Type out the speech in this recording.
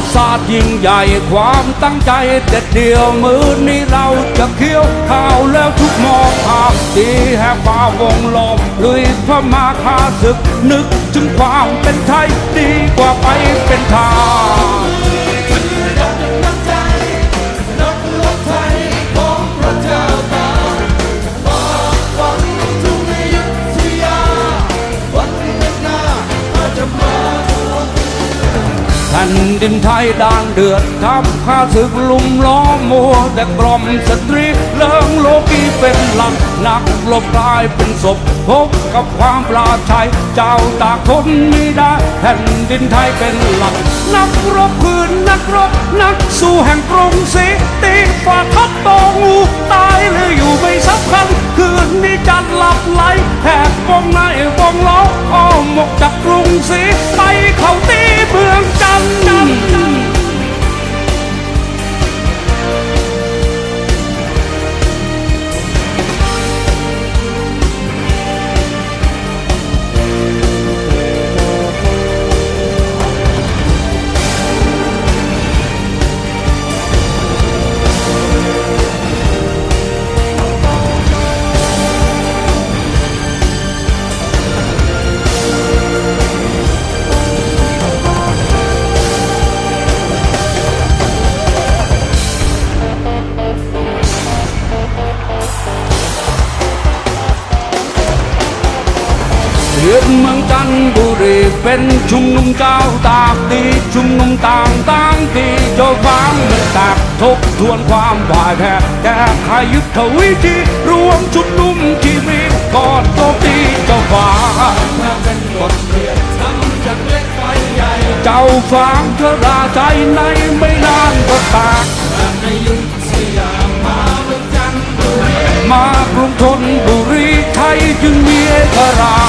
ษศาสตร์ยิ่งใหญ่ความตั้งใจเด็ดเดียวมือนี้เราจะเคี้ยวข้าวแล้วทุกหมอภาพดีแห่ฟ้าวงลมลุยพระมาคาศึกนึกถึงความเป็นไทยดีกว่าไปเป็นทาส ดินไทยด่างเดือดทับข้าศึกลุมล้อมมัวแต่กรมสตรีเลิงโลกีเป็นหลักนักลบกลายเป็นศพพบกับความปลาชัย เจ้าตากทนไม่ได้แผ่นดินไทยเป็นหลัก นักรบคืนนักรบนักสู้แห่งกรุงศรีตีฝ่าทับตองูต เรียนเมืองจันทบุรีเป็นชุมนุมเจ้าตากดีชุมนุมต่างต่างที่เจ้าฟ้ามันแตกทบทวนความพ่ายแพ้แก้ไขยุทธวิธีรวมชุมนุมชีวิตกอดโจตีเจ้าฟ้าเป็นบทเรียนทำจากเล็กไปใหญ่ เจ้าฟ้างเธอราใจในไม่นานก็แตกในยุคสยามมาเมืองจันทบุรีมากรุงธนบุรีไทยจึงมีเอกรา